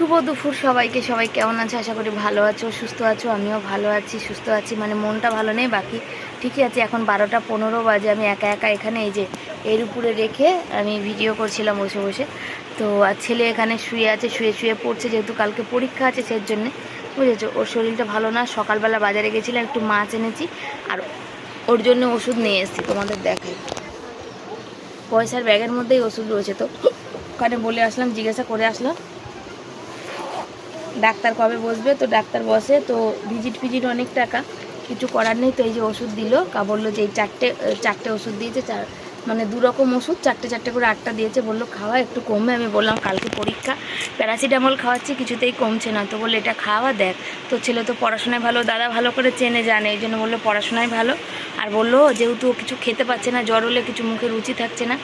শুভ দুপুর সবাইকে। সবাই কেমন আছে? আশা করি ভালো আছো, সুস্থ আছো, আমিও ভালো আছি, সুস্থ আছি। মানে মনটা ভালো নেই, বাকি ঠিকই আছে। এখন বারোটা পনেরো বাজে, আমি একা একা এখানে এই যে এর উপরে রেখে আমি ভিডিও করছিলাম বসে বসে। তো আর ছেলে এখানে শুয়ে আছে, শুয়ে শুয়ে পড়ছে, যেহেতু কালকে পরীক্ষা আছে সেই জন্যে বুঝেছ? ওর শরীরটা ভালো না, সকালবেলা বাজারে গেছিলাম, একটু মাছ এনেছি। আর ওর জন্য ওষুধ নিয়ে এসেছি, তোমাদের দেখাই। পয়সার ব্যাগের মধ্যেই ওষুধ রয়েছে তো। ওখানে বলে আসলাম, জিজ্ঞাসা করে আসলাম। ডাক্তার কবে বসবে? তো ডাক্তার বসে, তো ভিজিট ফিজিট অনেক টাকা। কিছু করার নেই, তো এই যে ওষুধ দিল। কা বলল যে এই চারটে চারটে ওষুধ দিয়েছে, চার মানে দু রকম ওষুধ, চারটে চারটে করে আটটা দিয়েছে। বলল, খাওয়া একটু কমবে। আমি বললাম, কালকে পরীক্ষা। প্যারাসিটামল খাওয়াচ্ছি, কিছুতেই কমছে না। তো বলল, এটা খাওয়া দেখ। তো ছেলে তো পড়াশোনায় ভালো, দাদা ভালো করে চেনে, জানে। এই জন্য বলল, পড়াশোনায় ভালো। আর বলল, যেহেতু কিছু খেতে পাচ্ছে না, জ্বর হলে কিছু মুখে রুচি থাকছে না।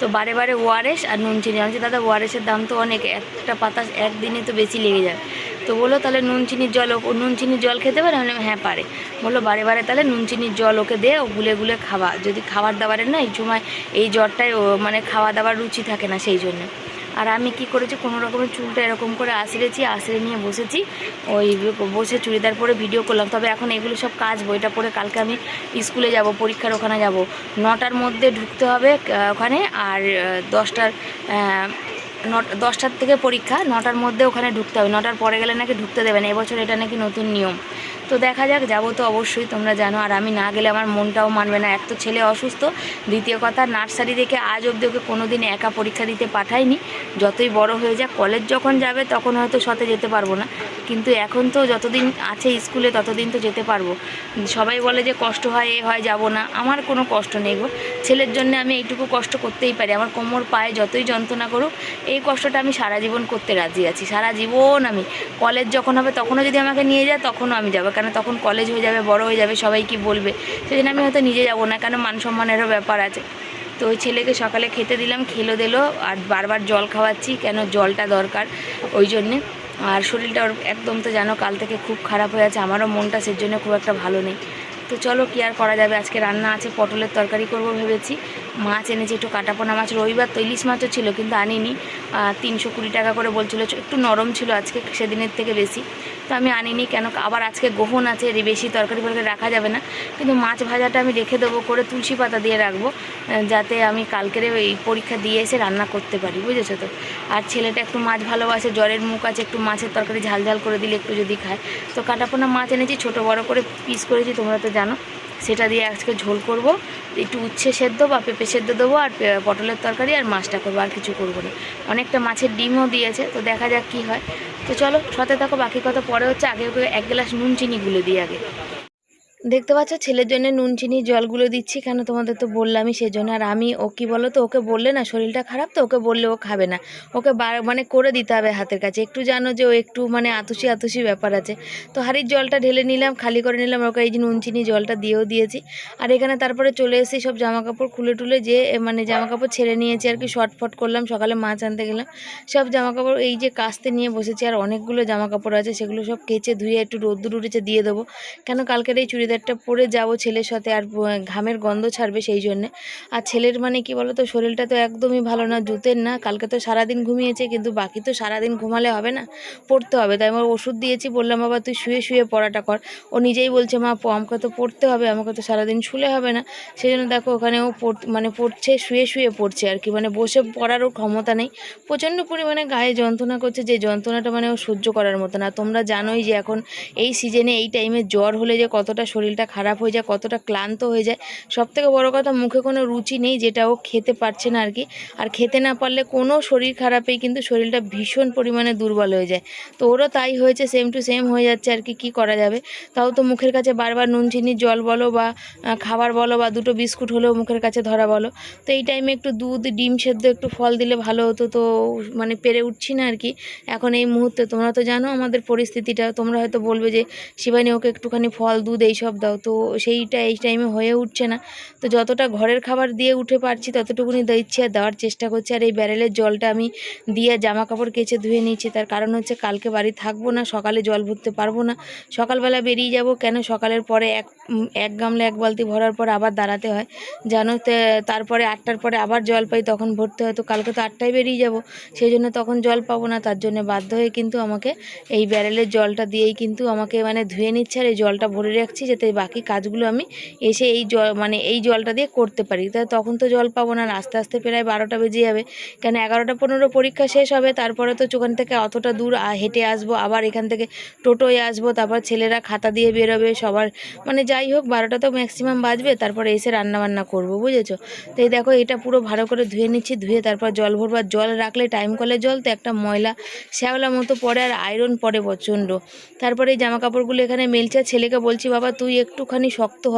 তো বারে বারে ওআরএস আর নুন চিনি। আমি দাদা, ওআরএসের দাম তো অনেক। একটা পাতা একদিনে তো বেশি লেগে যায়। তো বলল, তাহলে নুন চিনির জল ও নুন চিনির জল খেতে পারে? আমি হ্যাঁ পারে। বলল, বারে বারে তাহলে নুন চিনির জল ওকে দে, ও গুলে গুলে খাওয়া। যদি খাবার দাবারের না, এই সময় এই জ্বরটায় মানে খাওয়া দাওয়ার রুচি থাকে না সেই জন্য। আর আমি কি করেছি, কোনো রকমের চুলটা এরকম করে আঁচড়েছি আঁচড়ে নিয়ে বসেছি। ওই বসে চুড়িদার পরে ভিডিও করলাম। তবে এখন এগুলো সব কাজ বইটা পরে কালকে আমি স্কুলে যাব, পরীক্ষার ওখানে যাব। নটার মধ্যে ঢুকতে হবে ওখানে। আর দশটার দশটার থেকে পরীক্ষা, নটার মধ্যে ওখানে ঢুকতে হবে। নটার পরে গেলে নাকি ঢুকতে দেবে না। এবছর এটা নাকি নতুন নিয়ম। তো দেখা যাক, যাব তো অবশ্যই, তোমরা জানো। আর আমি না গেলে আমার মনটাও মানবে না। এক তো ছেলে অসুস্থ, দ্বিতীয় কথা, নার্সারি থেকে আজ অবধি ওকে কোনো দিন একা পরীক্ষা দিতে পাঠাইনি। যতই বড় হয়ে যাক, কলেজ যখন যাবে, তখন হয়তো সাথে যেতে পারব না। কিন্তু এখন তো যতদিন আছে স্কুলে, ততদিন তো যেতে পারব। সবাই বলে যে কষ্ট হয়, এ হয়, যাব না। আমার কোনো কষ্ট নেই গো। ছেলের জন্য আমি এইটুকু কষ্ট করতেই পারি। আমার কোমর, পায়ে যতই যন্ত্রণা করুক, এই কষ্টটা আমি সারা জীবন করতে রাজি আছি। সারা জীবন আমি। কলেজ যখন হবে, তখনও যদি আমাকে নিয়ে যায়, তখনও আমি যাব। কেন তখন কলেজ হয়ে যাবে, বড় হয়ে যাবে, সবাই কি বলবে? সেই জন্য আমি হয়তো নিজে যাব না, কেন মান সম্মানেরও ব্যাপার আছে। তো ওই ছেলেকে সকালে খেতে দিলাম, খেলো দিলো, আর বারবার জল খাওয়াচ্ছি, কেন জলটা দরকার, ওই জন্যে। আর শরীরটা ওর একদম তো জানো কাল থেকে খুব খারাপ হয়ে আছে, আমারও মনটা সেই জন্য খুব একটা ভালো নেই। তো চলো কি আর করা যাবে, আজকে রান্না আছে, পটলের তরকারি করব ভেবেছি। মাছ এনেছি, একটু কাটাপোনা মাছ, রবিবার তো ইলিশ মাছও ছিল, কিন্তু আনিনি। তিনশো কুড়ি টাকা করে বলছিল, একটু নরম ছিল আজকে, সেদিনের থেকে বেশি। তো আমি আনিনি কেন আবার আজকে গোহন আছে, এর বেশি তরকারি ফরকারি রাখা যাবে না। কিন্তু মাছ ভাজাটা আমি রেখে দেবো, করে তুলসী পাতা দিয়ে রাখব যাতে আমি কালকের এই পরীক্ষা দিয়ে এসে রান্না করতে পারি, বুঝেছ তো? আর ছেলেটা একটু মাছ ভালোবাসে, জ্বরের মুখ আছে, একটু মাছের তরকারি ঝাল ঝাল করে দিলে একটু যদি খায়। তো কাটাপোনা মাছ এনেছি, ছোটো বড় করে পিস করেছি, তোমরা তো জানো। সেটা দিয়ে আজকে ঝোল করব, একটু উচ্ছে সেদ্ধ বা পেঁপে সেদ্ধ দেবো, আর পটলের তরকারি আর মাছটা করব, আর কিছু করব না। অনেকটা মাছের ডিমও দিয়েছে, তো দেখা যাক কী হয়। তো চলো সাথে থাকো, বাকি কথা পরে হচ্ছে। আগে ওকে এক গ্লাস নুন চিনি গুলে দিই আগে। দেখতে পাচ্ছ? ছেলের জন্য নুন, চিনি, জলগুলো দিচ্ছি। কেন তোমাদের তো বললামই সেই জন্য আর আমি, ও কি বলো তো ওকে বললে না শরীরটা খারাপ তো, ওকে বললে ও খাবে না। ওকে বার মানে করে দিতে হবে হাতের কাছে। একটু জানো যে ও একটু মানে আতুসি আতুসি ব্যাপার আছে। তো হাড়ির জলটা ঢেলে নিলাম, খালি করে নিলাম। ওকে এই যে নুন, চিনি, জলটা দিয়েও দিয়েছি। আর এখানে তারপরে চলে এসেছি সব জামা কাপড় খুলে টুলে যে মানে জামা কাপড় ছেড়ে নিয়েছি আর কি, শর্টফট করলাম। সকালে মাছ আনতে গেলাম। সব জামা কাপড় এই যে কাস্তে নিয়ে বসেছি আর অনেকগুলো জামা কাপড় আছে, সেগুলো সব কেচে ধুয়ে একটু রোদ্দুর উঠেছে দিয়ে দেবো। কেন কালকের এই চুড়িদারটা পরে যাব ছেলের সাথে আর ঘামের গন্ধ ছাড়বে সেই জন্যে। আর ছেলের মানে কি বলো তো শরীরটা তো একদমই ভালো না, জুতের না। কালকে তো সারাদিন ঘুমিয়েছে, কিন্তু বাকি তো সারাদিন ঘুমালে হবে না, পড়তে হবে। তাই আমার ওষুধ দিয়েছি, বললাম, বাবা, তুই শুয়ে শুয়ে পড়াটা কর। ও নিজেই বলছে, মা আমাকে তো পড়তে হবে, আমাকে তো সারাদিন শুলে হবে না। সেই জন্য দেখো, ওখানে ও মানে পড়ছে, শুয়ে শুয়ে পড়ছে আর কি। মানে বসে পড়ারও ক্ষমতা নেই। প্রচণ্ড পরিমাণে গায়ে যন্ত্রণা করছে, যে যন্ত্রণাটা মানে ও সহ্য করার মতো না। তোমরা জানোই যে এখন এই সিজনে এই টাইমে জ্বর হলে যে কতটা শরীরটা খারাপ হয়ে যায়, কতটা ক্লান্ত হয়ে যায়, সব থেকে বড়ো কথা মুখে কোনো রুচি নেই যেটা ও খেতে পারছে না আর কি আর খেতে না পারলে কোনো শরীর খারাপেই কিন্তু শরীরটা ভীষণ পরিমাণে দুর্বল হয়ে যায়। তো ওরও তাই হয়েছে সেম টু সেম হয়ে যাচ্ছে আর কি, কী করা যাবে? তাও তো মুখের কাছে বারবার নুন চিনির জল বলো বা খাবার বলো বা, দুটো বিস্কুট হলেও মুখের কাছে ধরা বলো। তো এই টাইমে একটু দুধ, ডিম সেদ্ধ, একটু ফল দিলে ভালো হতো। তো মানে পেরে উঠছি না আর কি এখন এই মুহূর্তে তোমরা তো জানো আমাদের পরিস্থিতিটা, তোমরা হয়তো বলবে যে, শিবানী, ওকে একটুখানি ফল, দুধ, এইসব সব দাও। তো সেইটা এই টাইমে হয়ে উঠছে না। তো যতটা ঘরের খাবার দিয়ে উঠে পারছি, ততটুকুনি দিচ্ছি আর দেওয়ার চেষ্টা করছি। আর এই ব্যারেলের জলটা আমি দিয়ে জামা কাপড় কেচে ধুয়ে নিচ্ছি তার কারণ হচ্ছে কালকে বাড়ি থাকব না, সকালে জল ভরতে পারব না। সকালবেলা বেরিয়ে যাব কেন? সকালের পরে এক এক গামলা, এক বালতি ভরার পর আবার দাঁড়াতে হয়। তে- তারপরে আটটার পরে আবার জল পাই, তখন ভরতে হয়। তো কালকে তো আটটায় বেরিয়ে যাব। সেই জন্য তখন জল পাবো না। তার জন্য বাধ্য হয়ে কিন্তু আমাকে এই ব্যারেলের জলটা দিয়েই কিন্তু আমাকে মানে ধুয়ে নিচ্ছে। আর এই জলটা ভরে রাখছি যাতে বাকি কাজগুলো আমি এসে এই জল মানে এই জলটা দিয়ে করতে পারি। তা তখন তো জল পাবো না, আস্তে আস্তে প্রায় বারোটা বেজে যাবে। কেন এগারোটা পনেরো পরীক্ষা শেষ হবে, তারপরে তো ওখান থেকে অতটা দূর হেঁটে আসব, আবার এখান থেকে টোটোয় আসব, তারপর ছেলেরা খাতা দিয়ে বেরোবে, সবার মানে যাই হোক, বারোটা তো ম্যাক্সিমাম বাজবে, তারপরে এসে রান্না বান্না করব, বুঝেছ? তো এই দেখো, এটা পুরো ভালো করে ধুয়ে নিচ্ছি, ধুয়ে তারপর জল ভরবার, জল রাখলে টাইম কলের জল, তো একটা ময়লা শ্যাওলা মতো পড়ে আর আয়রন পড়ে প্রচণ্ড। তারপরে এই জামা কাপড়গুলো এখানে মেলছে, ছেলেকে বলছি, বাবা তুই একটুখানি শক্ত হ,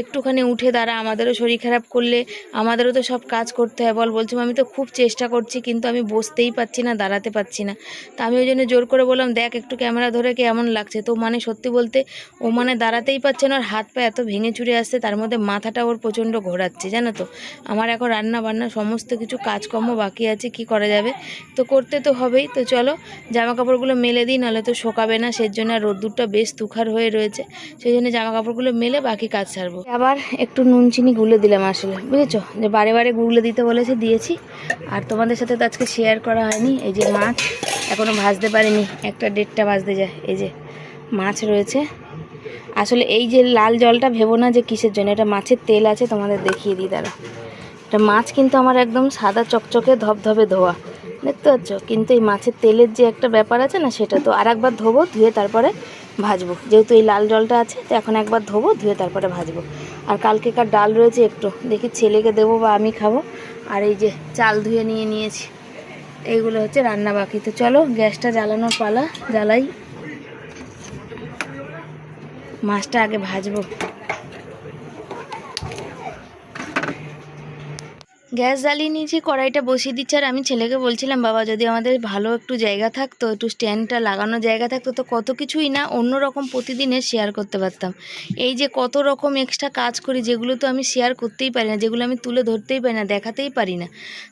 একটুখানি উঠে দাঁড়া, আমাদেরও শরীর খারাপ করলে আমাদেরও তো সব কাজ করতে হয়। বল, বলছি আমি তো খুব চেষ্টা করছি, কিন্তু আমি বসতেই পারছি না, দাঁড়াতে পারছি না। তা আমি ওই জন্য জোর করে বললাম, দেখ একটু ক্যামেরা ধরে কেমন লাগছে। তো মানে সত্যি বলতে ও মানে দাঁড়াতেই পারছে না, ওর হাত পা এত ভেঙে চুরে আসছে, তার মধ্যে মাথাটা ওর প্রচণ্ড ঘোরাচ্ছে, জানো তো। আমার এখন রান্না বান্না সমস্ত কিছু কাজকর্ম বাকি আছে, কি করা যাবে? তো করতে তো হবেই। তো চলো জামা কাপড়গুলো মেলে দিই, নাহলে তো শোকাবে না সেই জন্য আর রোদ্দুরটা বেশ তুখার হয়ে রয়েছে। সেই জন্য জামা কাপড়গুলো মেলে বাকি কাজ ছাড়বো। আবার একটু নুন, চিনি, গুলে দিলাম আসলে। বুঝেছ? যে বারে বারে গুলে দিতে বলেছে, দিয়েছি। আর তোমাদের সাথে তো আজকে শেয়ার করা হয়নি। এই যে মাছ এখনও ভাজতে পারিনি। একটা দেড়টা ভাজতে যায়। এই যে মাছ রয়েছে। আসলে এই যে লাল জলটা ভেবো না যে কিসের জন্য। এটা মাছের তেল আছে, তোমাদের দেখিয়ে দিই দাঁড়া এটা মাছ কিন্তু আমার একদম সাদা চকচকে, ধবধবে ধোয়া। দেখতে পাচ্ছ? কিন্তু এই মাছের তেলের যে একটা ব্যাপার আছে না, সেটা তো আর একবার ধোবো, ধুয়ে তারপরে ভাজবো। যেহেতু এই লাল জলটা আছে, তো এখন একবার ধোবো, ধুয়ে তারপরে ভাজবো। আর কালকে কার ডাল রয়েছে একটু। দেখি ছেলেকে দেবো বা আমি খাব। আর এই যে চাল ধুয়ে নিয়ে নিয়েছি। এইগুলো হচ্ছে রান্না বাকি। তো চলো, গ্যাসটা জ্বালানোর পালা, জ্বালাই। মাছটা আগে ভাজবো। গ্যাস জ্বালিয়ে নিয়েছি কড়াইটা বসিয়ে দিচ্ছে, আর আমি ছেলেকে বলছিলাম, বাবা, যদি আমাদের ভালো একটু জায়গা থাকতো, একটু স্ট্যান্ডটা লাগানো জায়গা থাকতো, তো কত কিছুই না অন্য রকম প্রতিদিনে শেয়ার করতে পারতাম। এই যে কত রকম এক্সট্রা কাজ করি, যেগুলো তো আমি শেয়ার করতেই পারি না, যেগুলো আমি তুলে ধরতেই পারি না, দেখাতেই পারি না।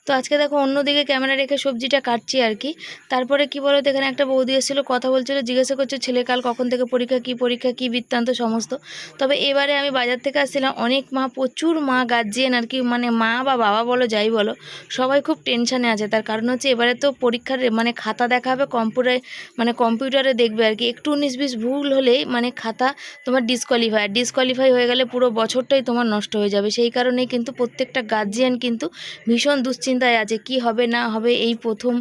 তো আজকে দেখো, অন্যদিকে ক্যামেরা রেখে সবজিটা কাটছি আর কি। তারপরে কি বলো এখানে একটা বৌদি এসেছিল, কথা বলছিল, জিজ্ঞাসা করছে, ছেলে কাল কখন থেকে পরীক্ষা, কি পরীক্ষা, কি বৃত্তান্ত, সমস্ত? তবে এবারে আমি বাজার থেকে আসছিলাম, অনেক মা, প্রচুর মা গার্জিয়ান আর কি মানে মা বা বাবা বলো, যাই বলো, সবাই খুব টেনশানে আছে। তার কারণ হচ্ছে এবারে তো পরীক্ষার মানে খাতা দেখাবে কম্পিউটারে মানে কম্পিউটারে দেখবে আর কি। একটু উনিশ বিশ ভুল হলেই মানে খাতা তোমার ডিসকোয়ালিফাই আর ডিসকোয়ালিফাই হয়ে গেলে পুরো বছরটাই তোমার নষ্ট হয়ে যাবে। সেই কারণেই কিন্তু প্রত্যেকটা গার্জিয়ান কিন্তু ভীষণ দুশ্চিন্তায় আছে, কি হবে না হবে। এই প্রথম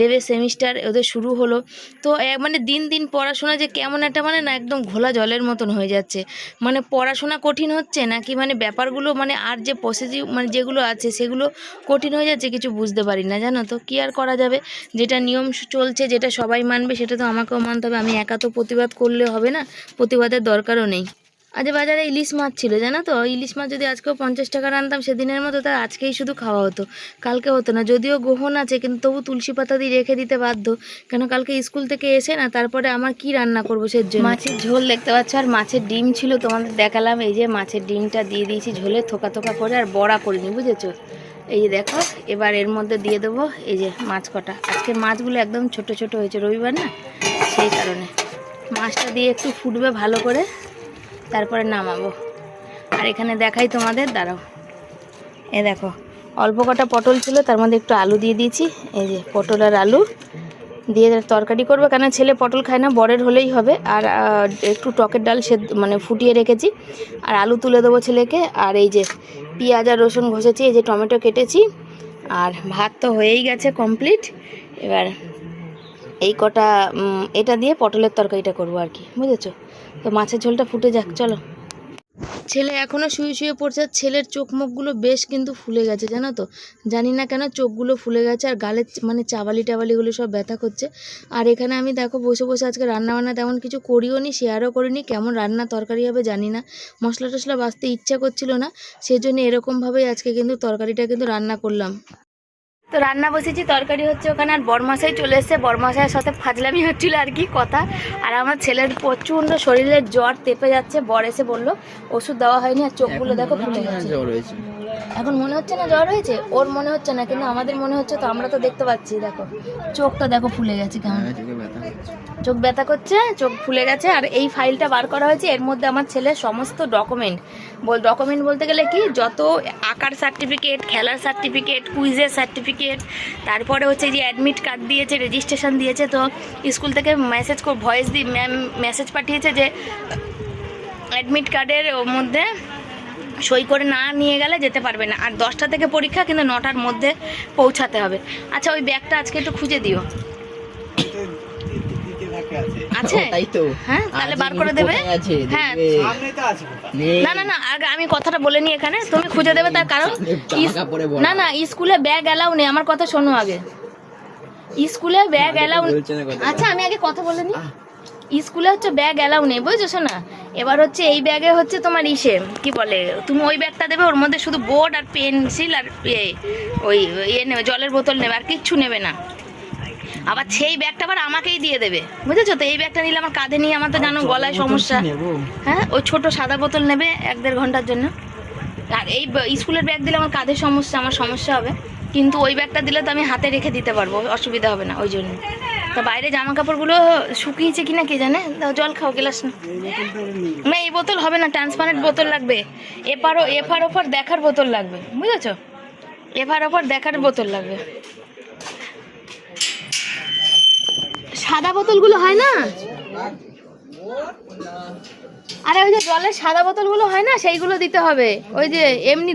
দেবে সেমিস্টার ওদের শুরু হলো। তো মানে দিন দিন পড়াশোনা যে কেমন একটা মানে না একদম ঘোলা জলের মতন হয়ে যাচ্ছে। মানে পড়াশোনা কঠিন হচ্ছে, নাকি মানে ব্যাপারগুলো মানে আর যে পসেসিভ মানে যেগুলো আছে, সেগুলো কঠিন হয়ে যাচ্ছে, কিছু বুঝতে পারি না, জানো তো? কী আর করা যাবে? যেটা নিয়ম চলছে, যেটা সবাই মানবে, সেটা তো আমাকেও মানতে হবে। আমি একা তো প্রতিবাদ করলে হবে না, প্রতিবাদের দরকারও নেই। আজ বাজারে ইলিশ মাছ ছিল, জানো তো? ইলিশ মাছ যদি আজকেও পঞ্চাশ টাকা আনতাম সেদিনের মতো তার আজকেই শুধু খাওয়া হতো। কালকে হতো না, যদিও গ্রহণ আছে, কিন্তু তবু তুলসী পাতা দিয়ে রেখে দিতে বাধ্য। কেন কালকে স্কুল থেকে এসে না, তারপরে আমার কি রান্না করব সে মাছের ঝোল দেখতে পাচ্ছ, আর মাছের ডিম ছিল, তোমাদের দেখালাম, এই যে মাছের ডিমটা দিয়ে দিয়েছি ঝোলে, থোকা থোকা করে, আর বড়া করিনি, বুঝেছ? এই যে দেখো, এবার এর মধ্যে দিয়ে দেবো এই যে মাছ কটা। আজকে মাছগুলো একদম ছোট ছোট হয়েছে, রবিবার না? সেই কারণে। মাছটা দিয়ে একটু ফুটবে ভালো করে, তারপরে নামাবো। আর এখানে দেখাই তোমাদের, দাঁড়াও। এ দেখো, অল্প কটা পটল ছিল, তার মধ্যে একটু আলু দিয়ে দিয়েছি। এই যে পটল আর আলু। দিয়ে তরকারি করবে। কেন ছেলে পটল খায় না, বরের হলেই হবে। আর একটু টকের ডাল সে মানে ফুটিয়ে রেখেছি। আর আলু তুলে দেবো ছেলেকে। আর এই যে পেঁয়াজ আর রসুন ঘষেছি, এই যে টমেটো কেটেছি। আর ভাত তো হয়েই গেছে কমপ্লিট। এবার এই কটা এটা দিয়ে পটলের তরকারিটা করব আর কি। বুঝেছ? তো মাছের ঝোলটা ফুটে যাক, চলো। ছেলে এখনও শুয়ে শুয়ে পড়ছে ছেলের চোখ মুখগুলো বেশ কিন্তু ফুলে গেছে, জানো তো? জানি না কেন চোখগুলো ফুলে গেছে, আর গালের মানে চাবালি টাবালিগুলো সব ব্যথা করছে। আর এখানে আমি দেখো বসে বসে আজকে রান্নাবান্না তেমন কিছু করিও নি শেয়ারও করিনি, কেমন রান্না তরকারি হবে জানি না। মশলা টশলা বাঁচতে ইচ্ছা করছিল না, সেজন্য এরকমভাবেই আজকে কিন্তু তরকারিটা কিন্তু রান্না করলাম। তো রান্না বসেছি তরকারি হচ্ছে ওখানে আর বরমাসাই চলে এসছে। বরমাসাইয়ের সাথে ফাজলামি হচ্ছিল আর কি কথা। আর আমার ছেলের প্রচণ্ড শরীরের জ্বর তেপে যাচ্ছে বর এসে বলল ওষুধ দেওয়া হয়নি আর চোখগুলো দেখো ফুটে গেছে। এখন মনে হচ্ছে না জ্বর হয়েছে? ওর মনে হচ্ছে না কিন্তু আমাদের মনে হচ্ছে তো আমরা তো দেখতে পাচ্ছি দেখো। চোখটা দেখো ফুলে গেছে কেমন। হ্যাঁ, চোখে ব্যথা করছে। চোখ ফুলে গেছে আর এই ফাইলটা বার করা হয়েছে। এর মধ্যে আমার ছেলের সমস্ত ডকুমেন্ট বল ডকুমেন্ট বলতে গেলে কি যত আঁকার সার্টিফিকেট খেলার সার্টিফিকেট কুইজের সার্টিফিকেট তারপরে হচ্ছে যে অ্যাডমিট কার্ড দিয়েছে রেজিস্ট্রেশন দিয়েছে তো স্কুল থেকে মেসেজ ভয়েস দিয়ে ম্যাম মেসেজ পাঠিয়েছে যে অ্যাডমিট কার্ডের মধ্যে সই করে না নিয়ে গেলে যেতে পারবে না। আর দশটা থেকে পরীক্ষা কিন্তু নটার মধ্যে পৌঁছাতে হবে। আচ্ছা ওই ব্যাগটা আজকে একটু খুঁজে দিও। আছে? তাই তো। হ্যাঁ তাহলে বার করে দেবে। হ্যাঁ। না না না আগে আমি কথাটা বলে নিই এখানে। তুমি খুঁজে দেবে তার কারণ। না না স্কুলে ব্যাগ অ্যালাউ নেই। আমার কথা শোনো আগে। স্কুলে ব্যাগ আচ্ছা আমি আগে কথা বলে নিই স্কুলে হচ্ছে ব্যাগ অ্যালাউ নেই বুঝেছ না? এবার হচ্ছে এই ব্যাগে হচ্ছে তোমার ইসে কি বলে তুমি ওই ব্যাগটা দেবে ওর মধ্যে শুধু বোর্ড আর পেন্সিল আর এ, ওই ইয়ে নেবে জলের বোতল নেবে আর কিচ্ছু নেবে না। আবার সেই ব্যাগটা আবার আমাকেই দিয়ে দেবে বুঝেছ তো? এই ব্যাগটা নিলে আমার কাঁধে নিয়ে আমার তো জানো গলায় সমস্যা। হ্যাঁ ওই ছোট সাদা বোতল নেবে এক দেড় ঘণ্টার জন্য। আর এই স্কুলের ব্যাগ দিলে আমার কাঁধের সমস্যা আমার সমস্যা হবে। কিন্তু ওই ব্যাগটা দিলে তো আমি হাতে রেখে দিতে পারব অসুবিধা হবে না ওই জন্য। তো বাইরে জামা কাপড়গুলো শুকিয়েছে কিনা কে জানে? জল খাও, গেলাস না। না, এই বোতল হবে না, ট্রান্সপারেন্ট বোতল লাগবে। এপারও এফার ওপার দেখার বোতল লাগবে, বুঝেছ? এফার ওপার দেখার বোতল লাগবে। সাদা বোতলগুলো হয় না? আরে ওই যে জলের সাদা বোতলগুলো হয় না, সেইগুলো দিতে হবে। ওই যে এমনি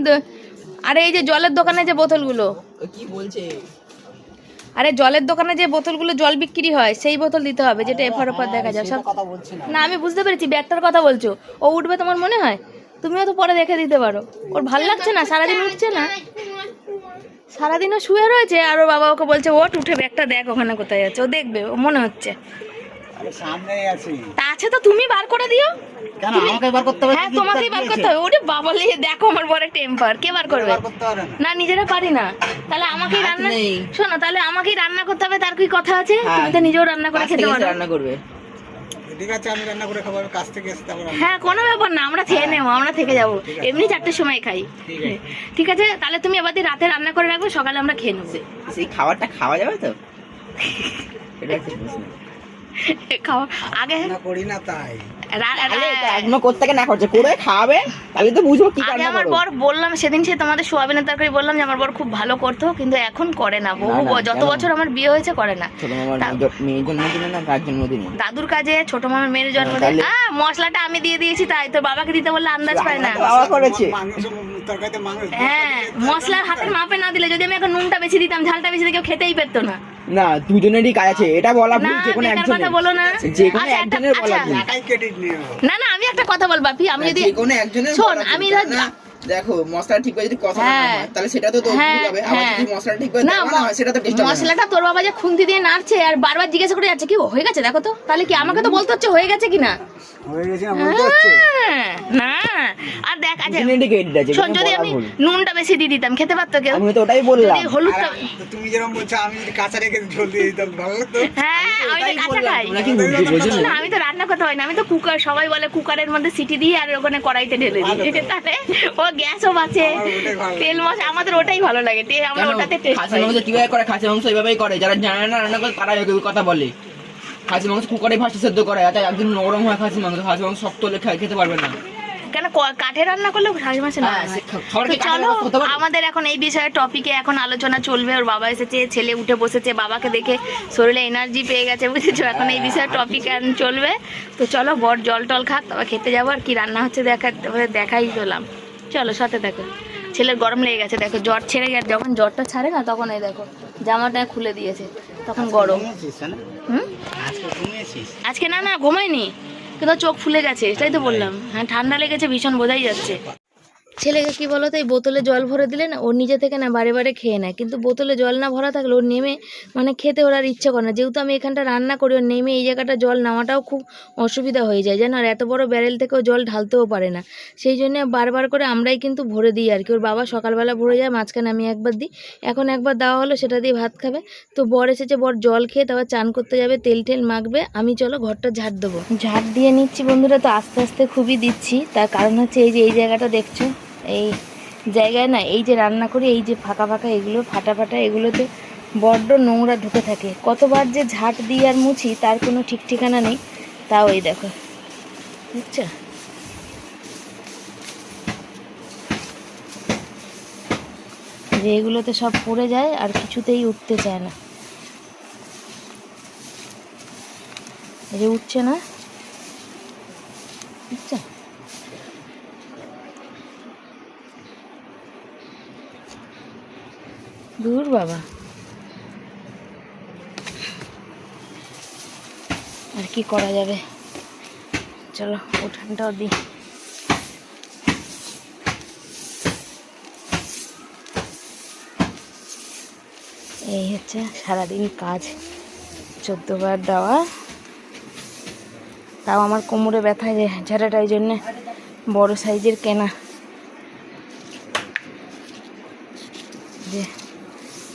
আরে এই যে জলের দোকানে যে বোতলগুলো। কি বলছে? আরে জলের দোকানে যে বোতলগুলো জল বিক্রি হয় সেই বোতল দিতে হবে যেটা এফার ওপার দেখা যায় সব না। আমি বুঝতে পেরেছি ব্যাগটার কথা বলছো। ও উঠবে তোমার মনে হয়? তুমিও তো পরে দেখে দিতে পারো। ওর ভালো লাগছে না? সারাদিন উঠছে না? সারাদিনও শুয়ে রয়েছে আর ওর বাবা ওকে বলছে ওট উঠে ব্যাগটা দেখ ওখানে কোথায় যাচ্ছে ও দেখবে ও মনে হচ্ছে। আছে। তা আছে তো তুমি বার করে দিও। কেন আমাকে বার করতে হবে? হ্যাঁ তোমাকেই বার করতে হবে। ওরে বাবা লিয়ে দেখো আমার বড় টেম্পার কে বার করবে? না। নিজেরা পারি না। তাহলে আমাকেই রান্না শোনো তাহলে আমাকেই রান্না করতে হবে তার কি কথা আছে? হ্যাঁ। তুমি তো নিজেও রান্না করে খেতে পারো। রান্না করবে। ঠিক আছে আমি রান্না করে খাব কাছ থেকে এসে তারপর হ্যাঁ কোনো ব্যাপার না আমরা খেয়ে নেব আমরা থেকে যাব। এমনি চারটের সময় খাই। ঠিক আছে। তাহলে তুমি এবার রাতে রান্না করে রাখবে সকালে আমরা খেয়ে নেব। সেই খাবারটা খাওয়া যাবে তো? এটা একটা প্রশ্ন খাওয়া। আগে করি না তাই। রা- তাহলে এটা রা- একদম করতে না খরচা করে খাওয়াবে? তাহলে তো বুঝব কি আগে আমার বর বললাম সেদিন সে তোমাদের সোয়াবিনের তরকারি বললাম যে আমার বর খুব ভালো করতো কিন্তু এখন করে না। বহু ব- যত বছর আমার বিয়ে হয়েছে করে না। দাদুর কাজে ছোট মামার মেয়ের জন্মদিন। তাহলে- আহ, মশলাটা আমি দিয়ে দিয়েছি তাই তোর বাবাকে দিতে বললে আন্দাজ পায় না। বাবা করেছে। মাংস তরকারিতে মাংস হ্যাঁ মশলার হাতের মাপে না দিলে যদি আমি এখন নুনটা বেশি দিতাম ঝালটা বেশি দিয়ে কেউ খেতেই পেতো না। না দুজনেরই কাজ আছে এটা বলা না ভুল যে কোনো কথা বলো না। যে কোনো আচ্ছা, একজনের বলা আচ্ছা, ভুল। নেব। না না আমি একটা কথা বল বাপি আমি যদি যে কোনো একজনের শোন, আমি না, দেখো মশলা ঠিক করে যদি কষা না হ্যাঁ। হয় তাহলে সেটা তো তো হ্যাঁ, ভুল হবে। আবার হ্যাঁ। যদি মশলা ঠিক করে না না হয় সেটা তো টেস্ট হবে। মশলাটা তোর বাবা যে খুন্তি দিয়ে নাড়ছে আর বারবার জিজ্ঞাসা করে যাচ্ছে কি হয়ে গেছে? দেখো তো। তাহলে কি আমাকে তো বলতে হচ্ছে হয়ে গেছে কিনা? হয়ে গেছে না বলতে হচ্ছে। হ্যাঁ, না আছে শোন যদি আমি নুনটা বেশি দিয়ে দিতাম খেতে পারতো কেউ? আমি তো ওটাই বললাম। যদি হলুদটা তুমি যেরকম বলছো আমি যদি কাঁচা রেখে ঝোল দিয়ে দিতাম ভালো লাগতো। হ্যাঁ আমি তো কাঁচা খাই। তোমরা কি বুঝতে বোঝো না আমি তো রান্না করতে হয় না আমি তো কুকার সবাই বলে কুকারের মধ্যে সিটি দিই আর ওখানে কড়াইতে ঢেলে দিই। তাহলে ও গ্যাসও বাঁচে তেল মশলা আমাদের ওটাই ভালো লাগে তে- আমরা ওটাতে টেস্ট খাসি মাংস কীভাবে করে? খাসি মাংস এইভাবেই করে। যারা জানে না রান্না করে তারা কথা বলে। খাসি মাংস কুকারে ভাসি সেদ্ধ করে একদিন নরম হয় খাসি মাংস খাসি মাংস শক্ত হলে খেতে পারবে না। কেন ক- কাঠে রান্না করলে খাসি মাংস না হ্যাঁ, চলো? আমাদের এখন এই বিষয়ে টপিকে এখন আলোচনা চলবে। ওর বাবা এসেছে ছেলে উঠে বসেছে বাবাকে দেখে শরীরে এনার্জি পেয়ে গেছে বুঝেছ? এখন এই বিষয়ে টপিক চলবে। তো চলো বর জল টল খাক তবে খেতে যাব আর কি রান্না হচ্ছে দেখা দেখাই তোলাম চলো সাথে দেখো। ছেলের গরম লেগে গেছে দেখো জ্বর ছেড়ে গেছে। যখন জ্বরটা ছাড়ে না তখন এই দেখো জামাটা খুলে দিয়েছে তখন গরম। হুম? আজকে ঘুমিয়েছিস? আজকে না না ঘুমাইনি। কিন্তু চোখ ফুলে গেছে তাই তো বললাম। হ্যাঁ ঠান্ডা লেগেছে ভীষণ বোঝাই যাচ্ছে। ছেলেকে কি বলতো, এই বোতলে জল ভরে দিলে না ওর নিজে থেকে না বারে বারে খেয়ে নেয়। কিন্তু বোতলে জল না ভরা থাকলে ওর নেমে মানে খেতে ওর আর ইচ্ছে করে না। যেহেতু আমি এখানটা রান্না করি ওর নেমে এই জায়গাটা জল নেওয়াটাও খুব অসুবিধা হয়ে যায়। জানো, আর এত বড় ব্যারেল থেকেও জল ঢালতেও পারে না। সেই জন্য বারবার করে আমরাই কিন্তু ভরে দিই আর কি। ওর বাবা সকালবেলা ভরে যায়, মাঝখানে আমি একবার দিই। এখন একবার দেওয়া হলো, সেটা দিয়ে ভাত খাবে। তো বর এসেছে, বর জল খেয়ে তারপর চান করতে যাবে, তেল টেল মাখবে। আমি চলো ঘরটা ঝাড় দেবো। ঝাড় দিয়ে নিচ্ছি বন্ধুরা, তো আস্তে আস্তে খুবই দিচ্ছি। তার কারণ হচ্ছে এই যে, এই জায়গাটা দেখছ? এই জায়গায় না, এই যে রান্না করি, এই যে ফাঁকা ফাঁকা এগুলো, ফাটা ফাটা এগুলোতে বড্ড নোংরা ঢুকে থাকে। কতবার যে ঝাঁট দিই আর মুছি, তার কোনো ঠিক ঠিকানা নেই। তাও এই দেখো। বুঝছ? যে এগুলোতে সব পড়ে যায় আর কিছুতেই উঠতে চায় না। যে উঠছে না বুঝছ দূর বাবা। আর কি করা যাবে? চলো, উঠানটাও দিই। এই হচ্ছে সারাদিন কাজ। বার দেওয়া। তাও আমার কোমরে ব্যথা ঝাড়াটা ওই জন্যে বড় সাইজের কেনা।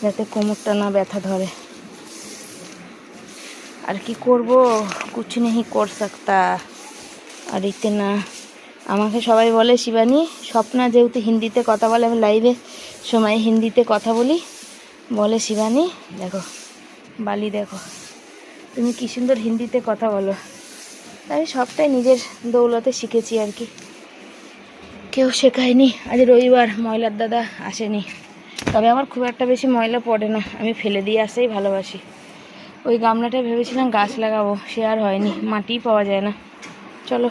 যাতে কোমরটা না ব্যথা ধরে। আর কি করব? কিছু নেই, কর সাকতা। আর ইতে না, আমাকে সবাই বলে, শিবানী, স্বপ্না যেহেতু হিন্দিতে কথা বলে, আমি লাইভে সময় হিন্দিতে কথা বলি। বলে, শিবানী, দেখো, বালি দেখো। তুমি কী সুন্দর হিন্দিতে কথা বলো। আমি সবটাই নিজের দৌলতে শিখেছি আর কি। কেউ শেখায়নি, আজ রবিবার ময়লার দাদা আসেনি। তবে আমার খুব একটা বেশি ময়লা পড়ে না। আমি ফেলে দিয়ে আসতেই ভালোবাসি। ওই গামলাটা ভেবেছিলাম গাছ লাগাবো, সে আর হয়নি মাটি পাওয়া যায় না। চলো।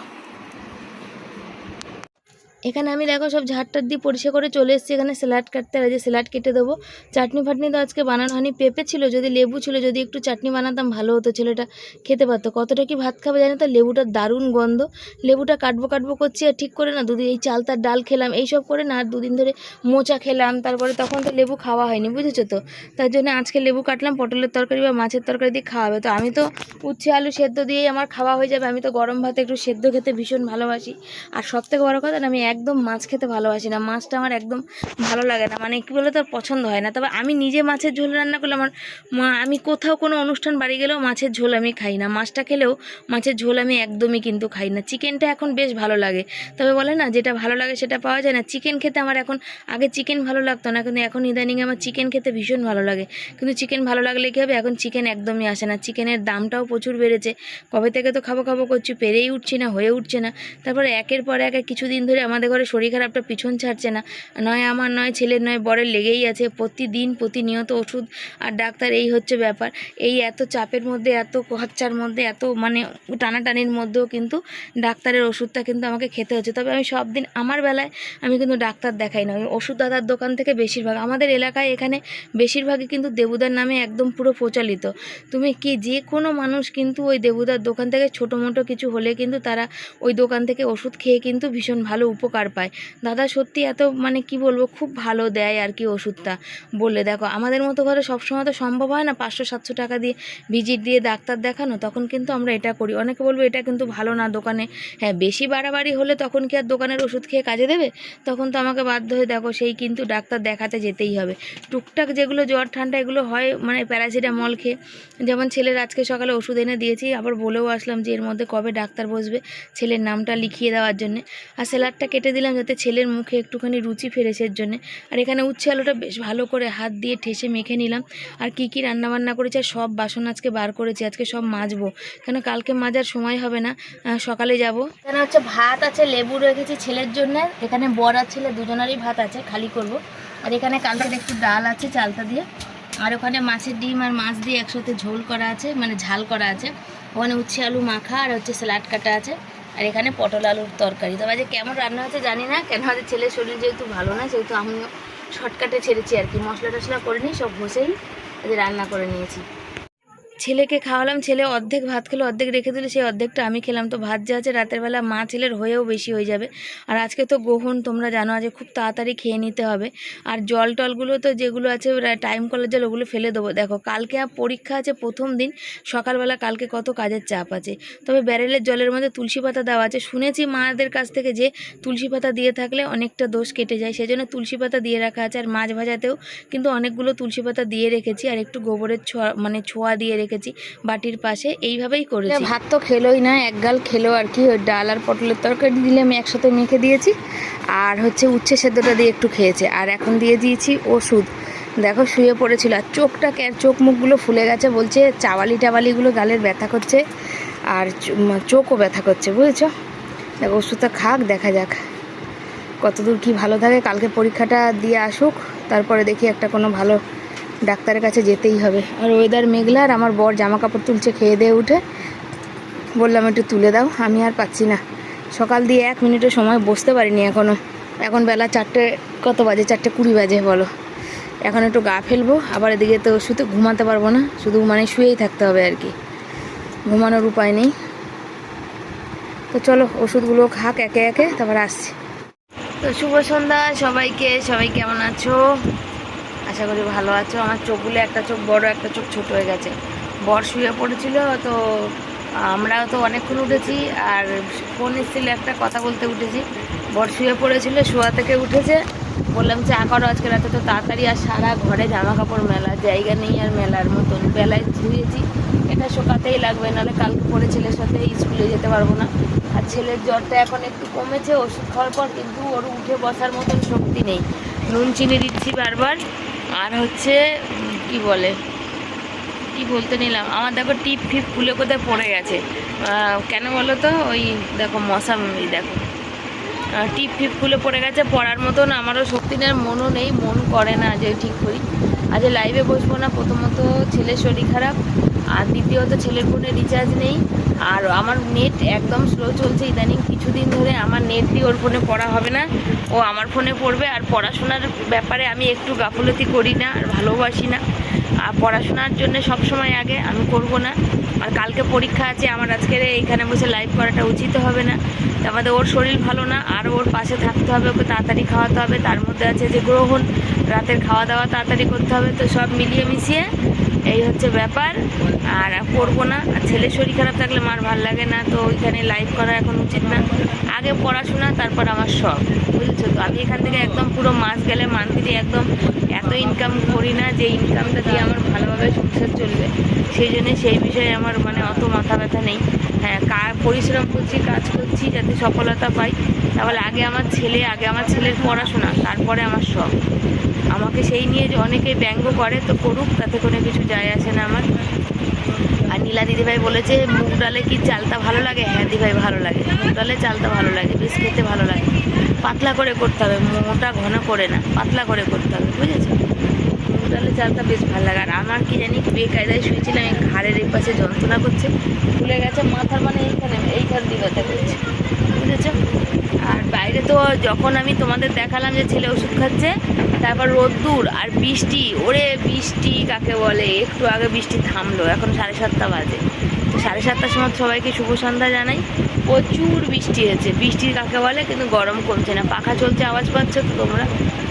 এখানে আমি দেখো সব ঝাড়টার দিয়ে পরিষ্কার করে চলে এসেছি। এখানে স্যালাড কাটতে, আর যে স্যালাড কেটে দেবো। চাটনি ফাটনি তো আজকে বানানো হয়নি। পেঁপে ছিল, যদি লেবু ছিল, যদি একটু চাটনি বানাতাম, ভালো হতো ছেলেটা। খেতে পারতো। কতটা কি ভাত খাবে জানি তো লেবুটার দারুণ গন্ধ। লেবুটা কাটবো কাটবো করছি, আর ঠিক করে না, দুদিন এই চালতার ডাল খেলাম, এইসব করে না, আর দুদিন ধরে মোচা খেলাম, তারপরে তখন তো লেবু খাওয়া হয়নি, বুঝেছ তো? তার জন্য আজকে লেবু কাটলাম, পটলের তরকারি বা মাছের তরকারি দিয়ে খাওয়াবে। তো আমি তো উচ্ছে, আলু সেদ্ধ দিয়েই আমার খাওয়া হয়ে যাবে। আমি তো গরম ভাতে একটু সেদ্ধ খেতে ভীষণ ভালোবাসি। আর সব থেকে বড়ো কথা আমি একদম মাছ খেতে ভালোবাসি না। মাছটা আমার একদম ভালো লাগে না। মানে কী বলে তো পছন্দ হয় না। তবে আমি নিজে মাছের ঝোল রান্না করলে আমার আমি কোথাও কোনো অনুষ্ঠান বাড়ি গেলেও মাছের ঝোল আমি খাই না। মাছটা খেলেও মাছের ঝোল আমি একদমই কিন্তু খাই না। চিকেনটা এখন বেশ ভালো লাগে। তবে বলে না, যেটা ভালো লাগে সেটা পাওয়া যায় না। চিকেন খেতে আমার এখন, আগে চিকেন ভালো লাগতো না। কিন্তু এখন ইদানিং আমার চিকেন খেতে ভীষণ ভালো লাগে। কিন্তু চিকেন ভালো লাগলে কী হবে? এখন চিকেন একদমই আসে না। চিকেনের দামটাও প্রচুর বেড়েছে। কবে থেকে তো খাব খাব করছি, পেরেই উঠছি না, হয়ে উঠছে না। তারপরে একের পর এক, কিছুদিন ধরে আমাদের ঘরে শরীর খারাপটা পিছন ছাড়ছে না। নয় আমার, নয় ছেলের, নয় বরের লেগেই আছে। প্রতিদিন প্রতিনিয়ত ওষুধ আর ডাক্তার এই হচ্ছে ব্যাপার। এই এত চাপের মধ্যে, এত খরচার মধ্যে, এত মানে টানাটানির মধ্যেও কিন্তু ডাক্তারের ওষুধটা কিন্তু আমাকে খেতে হচ্ছে। তবে আমি সব দিন, আমার বেলায় আমি কিন্তু ডাক্তার দেখাই না। ওষুধ দাদার দোকান থেকে বেশিরভাগ, আমাদের এলাকায় এখানে বেশিরভাগই কিন্তু দেবুদার নামে একদম পুরো প্রচলিত। তুমি কি যে কোনো মানুষ কিন্তু ওই দেবুদার দোকান থেকে ছোটো মোটো কিছু হলে কিন্তু তারা ওই দোকান থেকে ওষুধ খেয়ে কিন্তু ভীষণ ভালো উপকার পায়। দাদা সত্যি এত মানে কি বলব, খুব ভালো দেয় আর কি ওষুধটা। বললে দেখো, আমাদের মতো ঘরে সবসময় তো সম্ভব হয় না পাঁচশো, সাতশো টাকা দিয়ে ভিজিট দিয়ে ডাক্তার দেখানো, তখন কিন্তু আমরা এটা করি। অনেকে বলব এটা কিন্তু ভালো না দোকানে। হ্যাঁ বেশি বাড়াবাড়ি হলে তখন কি আর দোকানের ওষুধ খেয়ে কাজে দেবে? তখন তো আমাকে বাধ্য হয়ে দেখো, সেই কিন্তু ডাক্তার দেখাতে যেতেই হবে। টুকটাক যেগুলো জ্বর ঠান্ডা এগুলো হয় মানে প্যারাসিটামল খেয়ে। যেমন ছেলের আজকে সকালে ওষুধ এনে দিয়েছি, আবার বলেও আসলাম যে এর মধ্যে কবে ডাক্তার বসবে ছেলের নামটা লিখিয়ে দেওয়ার জন্য। আর স্যালাডটা কেটে দিলাম যাতে ছেলের মুখে একটুখানি রুচি ফেরেছে জন্য। আর এখানে উচ্ছে আলুটা বেশ ভালো করে হাত দিয়ে ঠেসে মেখে নিলাম। আর কি কি রান্না বান্না করেছি আর সব বাসন আজকে বার করেছি, আজকে সব মাজবো। কেন কালকে মাজার সময় হবে না সকালে যাব। এখানে হচ্ছে ভাত আছে, লেবু রেখেছি ছেলের জন্য। এখানে বর আর ছেলে দুজনেরই ভাত আছে, খালি করব। আর এখানে কালকের একটু ডাল আছে চালতা দিয়ে। আর ওখানে মাছের ডিম আর মাছ দিয়ে একসাথে ঝোল করা আছে মানে ঝাল করা আছে। ওখানে উচ্ছে আলু মাখা আর হচ্ছে স্যালাড কাটা আছে। আর এখানে পটল আলুর তরকারি। তবে আজকে কেমন রান্না হচ্ছে জানি না, কেন আমাদের ছেলের শরীর যেহেতু ভালো না, সেহেতু আমিও শর্টকাটে ছেড়েছি আর কি। মশলা টশলা করে নিই, সব ঘষেই রান্না করে নিয়েছি। ছেলেকে খাওয়ালাম, ছেলে অর্ধেক ভাত খেলো, অর্ধেক রেখে দিলে, সেই অর্ধেকটা আমি খেলাম। তো ভাত যা আছে রাতের বেলা মা ছেলের হয়েও বেশি হয়ে যাবে। আর আজকে তো গ্রহণ, তোমরা জানো, আজকে খুব তাড়াতাড়ি খেয়ে নিতে হবে। আর জল টলগুলো তো যেগুলো আছে টাইম কলের জল, ওগুলো ফেলে দেবো। দেখো, কালকে আর পরীক্ষা আছে প্রথম দিন, সকালবেলা কালকে কত কাজের চাপ আছে। তবে ব্যারেলের জলের মধ্যে তুলসী পাতা দেওয়া আছে। শুনেছি মাদের কাছ থেকে যে তুলসী পাতা দিয়ে থাকলে অনেকটা দোষ কেটে যায়, সেজন্য তুলসী পাতা দিয়ে রাখা আছে। আর মাছ ভাজাতেও কিন্তু অনেকগুলো তুলসী পাতা দিয়ে রেখেছি। আর একটু গোবরের ছোঁয়া মানে ছোঁয়া দিয়ে রেখেছি বাটির পাশে এইভাবেই করেছি। ভাত তো খেলোই না এক গাল খেলো আর কি ওই ডাল আর পটলের তরকারি দিলে আমি একসাথে মেখে দিয়েছি আর হচ্ছে উচ্ছে সেদ্ধটা দিয়ে একটু খেয়েছে আর এখন দিয়ে দিয়েছি ওষুধ। দেখো শুয়ে পড়েছিল আর চোখটা কে- চোখ মুখগুলো ফুলে গেছে বলছে চাওয়ালি টাওয়ালিগুলো গালের ব্যথা করছে আর চোখও ব্যথা করছে বুঝেছ? দেখো ওষুধটা খাক দেখা যাক। কতদূর কি ভালো থাকে কালকে পরীক্ষাটা দিয়ে আসুক তারপরে দেখি একটা কোনো ভালো ডাক্তারের কাছে যেতেই হবে। আর ওয়েদার মেঘলা আর আমার বর জামা কাপড় তুলছে, খেয়ে দিয়ে উঠে। বললাম, একটু তুলে দাও, আমি আর পাচ্ছি না। সকাল দিয়ে এক মিনিটের সময় বসতে পারিনি এখনও এখন বেলা চারটে, কত বাজে? চারটে কুড়ি বাজে, বলো। এখন একটু গা ফেলব, আবার এদিকে তো শুধু ঘুমাতে পারব না, শুধু মানে শুয়েই থাকতে হবে আর কি। ঘুমানোর উপায় নেই। তো চলো, ওষুধগুলো খাক একে একে, তারপর আসছি। তো শুভ সন্ধ্যা সবাইকে, সবাই কেমন আছো? আশা করি ভালো আছো। আমার চোখগুলো একটা চোখ বড়, একটা চোখ ছোট হয়ে গেছে। বর শুয়ে পড়েছিল, তো আমরা তো অনেকক্ষণ উঠেছি, আর ফোন এসেছিল একটা কথা বলতে উঠেছি। বর শুয়ে পড়েছিল, শোয়া থেকে উঠেছে। বললাম, চা করো আজকে রাতে তো তাড়াতাড়ি, আর সারা ঘরে জামা কাপড় মেলা, জায়গা নেই আর মেলার মতন। বেলায় ধুয়েছি, এটা শোকাতেই লাগবে, নাহলে কালকে পরে ছেলের সাথে স্কুলে যেতে পারব না। আর ছেলের জ্বরটা এখন একটু কমেছে, ওষুধ খাওয়ার পর কিন্তু ওর উঠে বসার মতন শক্তি নেই। নুন চিনি দিচ্ছি বারবার। আর হচ্ছে কি বলে? কি বলতে নিলাম? আমার দেখো টিপ ফিপ ফুলে কোথায় পড়ে গেছে। কেন বলো তো? ওই দেখো মশা দেখো। টিপ ফিপ ফুলে পড়ে গেছে, পড়ার মতন আমারও শক্তি নেই মনও নেই, মন করে না যে ঠিক করি। আজ লাইভে বসবো না, প্রথমত ছেলের শরীর খারাপ আর দ্বিতীয়ত ছেলের ফোনে রিচার্জ নেই। আর আমার নেট একদম স্লো চলছে ইদানিং। কিছুদিন ধরে আমার নেট দিয়ে ওর ফোনে পড়া হবে না। ও আমার ফোনে পড়বে। আর পড়াশোনার ব্যাপারে আমি একটু গাফলতি করি না আর ভালোবাসি না। আর পড়াশোনার জন্য সব সময় আগে, আমি করব না। আর কালকে পরীক্ষা আছে, আমার আজকের এইখানে বসে লাইভ করাটা উচিত হবে না। আমাদের ওর শরীর ভালো না, আর ওর পাশে থাকতে হবে, ওকে তাড়াতাড়ি খাওয়াতে হবে। তার মধ্যে আছে যে গ্রহণ, রাতের খাওয়া দাওয়া তাড়াতাড়ি করতে হবে। তো সব মিলিয়ে মিশিয়ে এই হচ্ছে ব্যাপার। আর করব না। আর ছেলের শরীর খারাপ থাকলে মার ভালো লাগে না, তো ওইখানে লাইভ করা এখন উচিত না। আগে পড়াশোনা, তারপর আমার শখ, বুঝেছ তো? আমি এখান থেকে একদম পুরো মাস গেলে মান্থলি একদম এত ইনকাম করি না যে ইনকামটা দিয়ে আমার ভালোভাবে সংসার চলবে। সেই জন্যে সেই বিষয়ে আমার মানে অত মাথা ব্যথা নেই। হ্যাঁ কা, পরিশ্রম করছি, কাজ করছি যাতে সফলতা পাই। তাহলে আগে আমার ছেলে, আগে আমার ছেলের পড়াশোনা, তারপরে আমার শখ। আমাকে সেই নিয়ে যে অনেকে ব্যঙ্গ করে, তো করুক, তাতে কোনো কিছু যায় আসে না আমার। আর নীলা দিদিভাই বলেছে, মুগ ডালে কি চালটা ভালো লাগে? হ্যাঁ দিদিভাই, ভালো লাগে। মুগ ডালে চালটা ভালো লাগে বেশ খেতে ভালো লাগে। পাতলা করে করতে হবে, মোটা ঘন করে না, পাতলা করে করতে হবে, বুঝেছ? চালটা বেশ ভালো লাগে। আর আমার কি জানি বেকায়দায় শুয়েছিলাম, এই ঘাড়ের এই পাশে যন্ত্রণা করছে। ফুলে গেছে মাথার মানে এইখানে, এইখান দিয়ে ব্যথা করছে। বুঝেছ? আর বাইরে তো যখন আমি তোমাদের দেখালাম যে ছেলে ওষুধ খাচ্ছে, তারপর রোদ্দুর আর বৃষ্টি, ওরে বৃষ্টি কাকে বলে? একটু আগে বৃষ্টি থামলো, এখন সাড়ে সাতটা বাজে। তো সাড়ে সাতটার সময় সবাইকে শুভ সন্ধ্যা জানাই। প্রচুর বৃষ্টি হয়েছে। বৃষ্টি কাকে বলে? কিন্তু গরম কমছে না। পাখা চলছে, আওয়াজ পাচ্ছ তো তোমরা?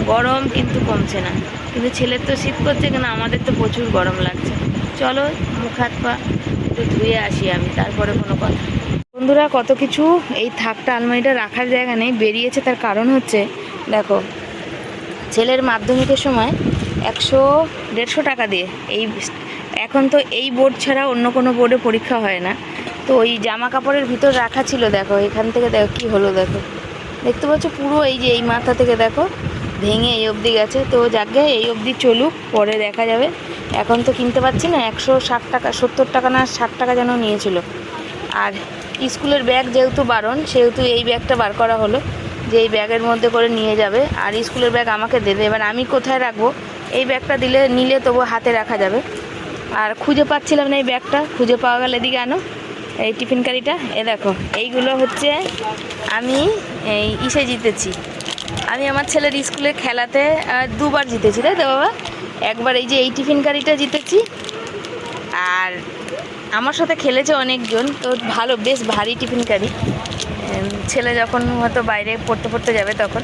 গরম কিন্তু কমছে না। কিন্তু ছেলের তো শীত করছে কিন্তু আমাদের তো প্রচুর গরম লাগছে। চলো, মুখ হাত পা একটু ধুয়ে আসি আমি, তারপরে কোনো কথা। বন্ধুরা, কত কিছু এই থাকটা আলমারিটা রাখার জায়গা নেই, বেরিয়েছে তার কারণ হচ্ছে, দেখো, ছেলের মাধ্যমিকের সময় একশো দেড়শো টাকা দিয়ে, এই এখন তো এই বোর্ড ছাড়া অন্য কোনো বোর্ডে পরীক্ষা হয় না। তো ওই জামা কাপড়ের ভিতর রাখা ছিল, দেখো, এখান থেকে দেখো কী হলো, দেখো। দেখতে পাচ্ছ পুরো এই যে এই মাথা থেকে, দেখো ভেঙে এই অবধি গেছে। তো যাকে এই অবধি চলুক, পরে দেখা যাবে। এখন তো কিনতে পারছি না, একশো ষাট টাকা, সত্তর টাকা না ষাট টাকা যেন নিয়েছিল। আর স্কুলের ব্যাগ যেহেতু বারণ, সেহেতু এই ব্যাগটা বার করা হলো, যে এই ব্যাগের মধ্যে করে নিয়ে যাবে। আর স্কুলের ব্যাগ আমাকে দেবে, এবার আমি কোথায় রাখব? এই ব্যাগটা দিলে, নিলে তবু হাতে রাখা যাবে। আর খুঁজে পাচ্ছিলাম না এই ব্যাগটা, খুঁজে পাওয়া গেলে এদিকে আনো। এই টিফিন কারিটা, এ দেখো, এইগুলো হচ্ছে আমি, এই ইসে জিতেছি। আমি আমার ছেলের স্কুলে খেলাতে দুবার জিতেছি, তাই তো বাবা? একবার এই যে এই টিফিন কারিটা জিতেছি। আর আমার সাথে খেলেছে অনেকজন, তো ভালো, বেশ ভারী টিফিন কারি। ছেলে যখন হয়তো বাইরে পড়তে পড়তে যাবে তখন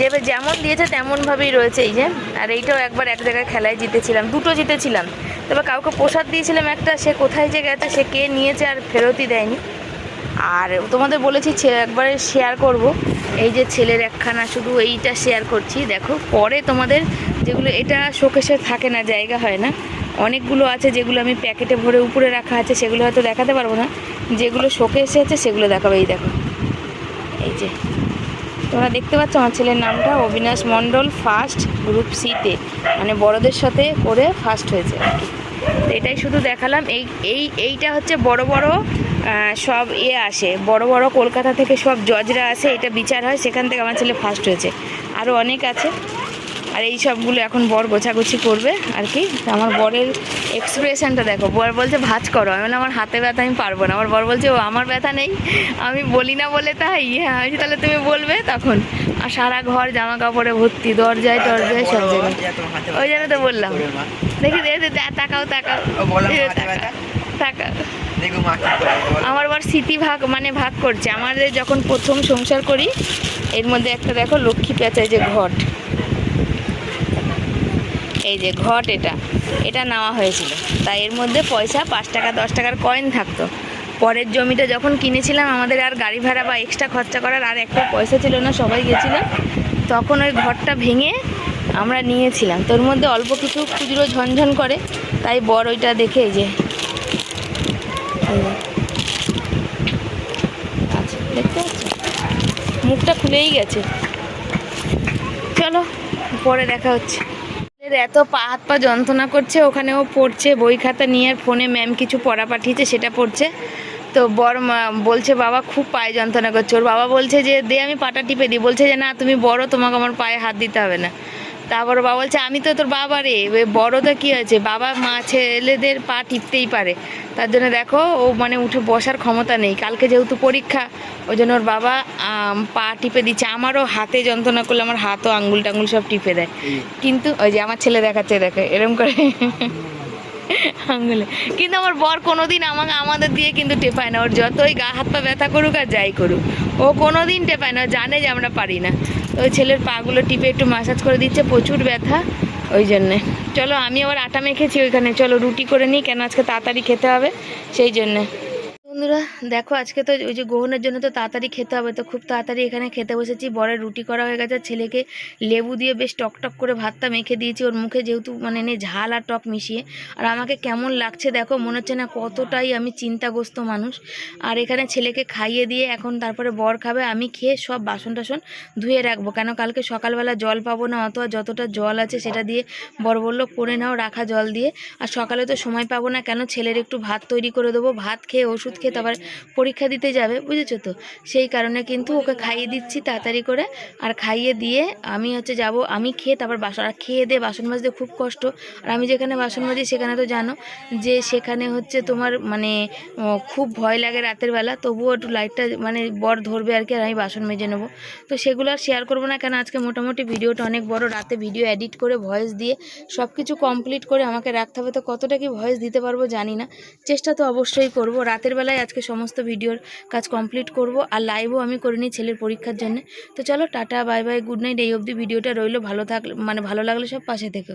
যেবে যেমন দিয়েছে তেমনভাবেই রয়েছে এই যে। আর এইটাও একবার এক জায়গায় খেলায় জিতেছিলাম, দুটো জিতেছিলাম। তবে কাউকে প্রসাদ দিয়েছিলাম একটা, সে কোথায় যে গেছে, সে কে নিয়েছে আর ফেরতই দেয়নি। আর তোমাদের বলেছি একবারে শেয়ার করব। এই যে ছেলের একখানা, শুধু এইটা শেয়ার করছি। দেখো, পরে তোমাদের যেগুলো, এটা শোকেশে থাকে না, জায়গা হয় না। অনেকগুলো আছে যেগুলো আমি প্যাকেটে ভরে উপরে রাখা আছে, সেগুলো হয়তো দেখাতে পারব না। যেগুলো শোকেশে আছে, সেগুলো দেখাবো, এই দেখো। এই যে, তোমরা দেখতে পাচ্ছ আমার ছেলের নামটা? অবিনাশ মণ্ডল ফার্স্ট গ্রুপ সিতে মানে বড়দের সাথে করে ফার্স্ট হয়েছে তো এটাই শুধু দেখালাম। এই এই, এইটা হচ্ছে বড় বড় সব ইয়ে আসে। বড় বড় কলকাতা থেকে সব জজরা আসে এটা বিচার হয় সেখান থেকে আমার ছেলে ফার্স্ট হয়েছে। আরও অনেক আছে। আর এই সবগুলো এখন বর গোছাগুছি করবে আর কি। আমার বরের এক্সপ্রেশনটা দেখো বর বলছে ভাজ করো। আমি আমার হাতে ব্যথা আমি পারব না। আমার বর বলছে ও আমার ব্যথা নেই আমি বলি না বলে তাই? হ্যাঁ আমি তাহলে তুমি বলবে তখন। আর সারা ঘর জামা কাপড়ে ভর্তি দরজায় টরজায় সব জায়গায়। ওই জন্য তো বললাম। দেখি তাকাও তাকাও। তাকাও, আমার আবার স্মৃতি ভাগ মানে ভাগ করছে। আমাদের যখন প্রথম সংসার করি, এর মধ্যে একটা দেখো লক্ষ্মী পেঁচায় যে ঘট। এই যে ঘট এটা এটা নেওয়া হয়েছিল। তাই এর মধ্যে পয়সা পাঁচ টাকা, দশ টাকার কয়েন থাকতো। পরের জমিটা যখন কিনেছিলাম, আমাদের আর গাড়ি ভাড়া বা এক্সট্রা খরচা করার আর একটা পয়সা ছিল না, সবাই গেছিলাম। তখন ওই ঘরটা ভেঙে আমরা নিয়েছিলাম। তোর মধ্যে অল্প কিছু খুচরো ঝনঝন করে, তাই বড় ওইটা দেখে যে। আচ্ছা মুখটা খুলেই গেছে। চলো, পরে দেখা হচ্ছে। এত পা, হাত পা যন্ত্রণা করছে, ওখানেও পড়ছে, বই খাতা নিয়ে ফোনে ম্যাম কিছু পড়া পাঠিয়েছে, সেটা পড়ছে। তো মা- বলছে, বাবা খুব পায়ে যন্ত্রণা করছে। ওর বাবা বলছে যে, দে, আমি পাটা টিপে দিই। বলছে যে, না, তুমি বড়, তোমাকে আমার পায়ে হাত দিতে হবে না। তারপর বাবা বলছে আমি তো তোর বাবা রে। বড়টা কী হয়েছে? বাবা মা ছেলেদের পা টিপতেই পারে। তার জন্য দেখো ও মানে উঠে বসার ক্ষমতা নেই। কালকে যেহেতু পরীক্ষা ওই জন্য ওর বাবা পা টিপে দিচ্ছে। আমারও হাতে যন্ত্রণা করলে আমার হাতও আঙ্গুল টাঙ্গুল সব টিপে দেয়। কিন্তু ওই যে আমার ছেলে দেখাচ্ছে দেখে এরম করে। আঙ্গুলে। কিন্তু আমার বর কোনোদিন আমাকে আমাদের দিয়ে কিন্তু টেপায় না। ওর যতই গা, হাত পা ব্যথা করুক আর যাই করুক, ও কোনো দিন টেপায় না। জানে যে আমরা পারি না। ওই ছেলের পাগুলো টিপে একটু মাসাজ করে দিচ্ছে, প্রচুর ব্যথা, ওই জন্যে। চলো, আমি আবার আটা মেখেছি ওইখানে। চলো, রুটি করে নিই, কেন আজকে তাড়াতাড়ি খেতে হবে? সেই জন্যে। বন্ধুরা, দেখো আজকে তো ওই যে গ্রহণের জন্য তো তাড়াতাড়ি খেতে হবে, তো খুব তাড়াতাড়ি এখানে খেতে বসেছি। বরের রুটি করা হয়ে গেছে, ছেলেকে লেবু দিয়ে বেশ টক টক করে ভাতটা মেখে দিয়েছি। ওর মুখে যেহেতু মানে নেই ঝাল আর টক মিশিয়ে। আর আমাকে কেমন লাগছে দেখো, মনে হচ্ছে না কতটাই আমি চিন্তাগ্রস্ত মানুষ। আর এখানে ছেলেকে খাইয়ে দিয়ে এখন তারপরে বর খাবে, আমি খেয়ে সব বাসন টাসন ধুয়ে রাখব। কেন কালকে সকালবেলা জল পাবো না অথবা যতটা জল আছে সেটা দিয়ে বর বলল, করে নাও, রাখা জল দিয়ে। আর সকালে তো সময় পাবো না, কেন ছেলের একটু ভাত তৈরি করে দেবো। ভাত খেয়ে ওষুধ খেয়ে তারপর পরীক্ষা দিতে যাবে, বুঝেছ তো? সেই কারণে কিন্তু ওকে খাইয়ে দিচ্ছি তাড়াতাড়ি করে। আর খাইয়ে দিয়ে আমি হচ্ছে যাব, আমি খেয়ে তারপর বাসন, আর খেয়ে দিয়ে বাসন মাজতে খুব কষ্ট। আর আমি যেখানে বাসন মাজি সেখানে তো জানো যে সেখানে হচ্ছে তোমার মানে খুব ভয় লাগে রাতের বেলা, তবুও একটু লাইটটা মানে বর ধরবে আর কি, আর আমি বাসন মেজে নেব। তো সেগুলো আর শেয়ার করব না, কেন আজকে মোটামুটি ভিডিওটা অনেক বড়, রাতে ভিডিও এডিট করে ভয়েস দিয়ে সব কিছু কমপ্লিট করে আমাকে রাখতে হবে। তো কতটা কি ভয়েস দিতে পারব জানি না, চেষ্টা তো অবশ্যই করব। রাতের বেলায় আজকে সমস্ত ভিডিওর কাজ কমপ্লিট করব আর লাইভও আমি করে নিই ছেলের পরীক্ষার জন্য। তো চলো tata bye bye good night এই অবধি ভিডিওটা রইল। ভালো থাকলে মানে ভালো লাগলে সব পাশে থেকো।